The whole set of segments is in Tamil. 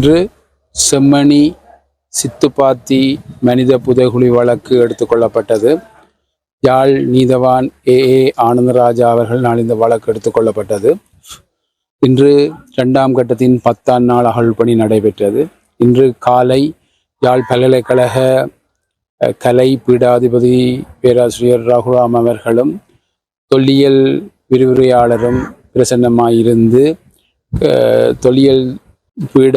இன்று செம்மணி சித்துப்பாத்தி மனித புதைகுழி வழக்கு எடுத்துக்கொள்ளப்பட்டது யாழ் நீதவான் ஏ. ஏ. ஆனந்தராஜா அவர்கள் நாள் இந்த வழக்கு எடுத்துக்கொள்ளப்பட்டது இன்று இரண்டாம் கட்டத்தின் பத்தாம் நாள் அகழ் பணி நடைபெற்றது. இன்று காலை யாழ் பல்கலைக்கழக கலை பீடாதிபதி பேராசிரியர் ரகுராம் அவர்களும் தொல்லியல் விரிவுரையாளரும் பிரசன்னமாயிருந்து அஹ், தொல்லியல் பீட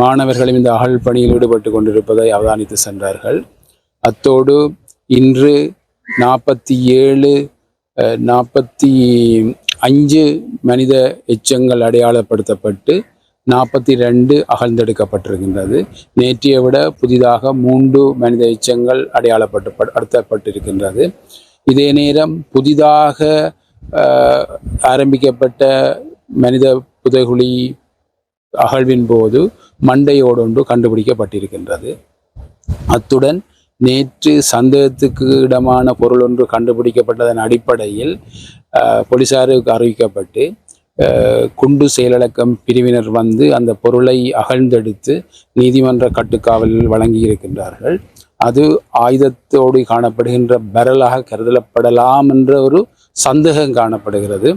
மாணவர்களும் இந்த அகழ் பணியில் ஈடுபட்டு கொண்டிருப்பதை அவதானித்து சென்றார்கள். அத்தோடு இன்று நாற்பத்தி ஏழு நாற்பத்தி அஞ்சு மனித எச்சங்கள் அடையாளப்படுத்தப்பட்டு நாற்பத்தி ரெண்டு அகழ்ந்தெடுக்கப்பட்டிருக்கின்றது. நேற்றைய விட புதிதாக மூன்று மனித எச்சங்கள் அடையாளப்பட்டு படுத்தப்பட்டிருக்கின்றது இதே நேரம் புதிதாக ஆரம்பிக்கப்பட்ட மனித புதைகுழி அகழ்வின் போது மண்டையோடொன்று கண்டுபிடிக்கப்பட்டிருக்கின்றது. அத்துடன் நேற்று சந்தேகத்துக்கு இடமான பொருள் ஒன்று கண்டுபிடிக்கப்பட்டதன் அடிப்படையில் போலீசாருக்கு அறிவிக்கப்பட்டு குண்டு செயலடக்கம் பிரிவினர் வந்து அந்த பொருளை அகழ்ந்தெடுத்து நீதிமன்ற கட்டுக்காவலில் வழங்கியிருக்கின்றார்கள். அது ஆயுதத்தோடு காணப்படுகின்ற பரலாக கருதப்படலாம் என்ற ஒரு சந்தேகம் காணப்படுகிறது.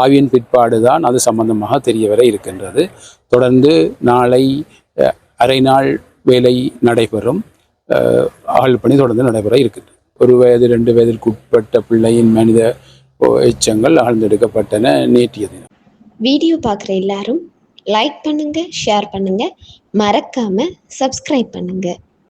ஆவியின் பிற்பாடு தான் அது சம்பந்தமாக தெரியவரை இருக்கின்றது. தொடர்ந்து நாளை அரை நாள் வேலை நடைபெறும். ஆள் பணி தொடர்ந்து நடைபெற இருக்கின்றது. ஒரு வயது ரெண்டு வயதிற்கு உட்பட்ட பிள்ளையின் மனித எச்சங்கள் ஆழ்ந்தெடுக்கப்பட்டன நேற்றைய தினம். வீடியோ பார்க்குற எல்லாரும் லைக் பண்ணுங்க ஷேர் பண்ணுங்க. மறக்காம சப்ஸ்கிரைப் பண்ணுங்க.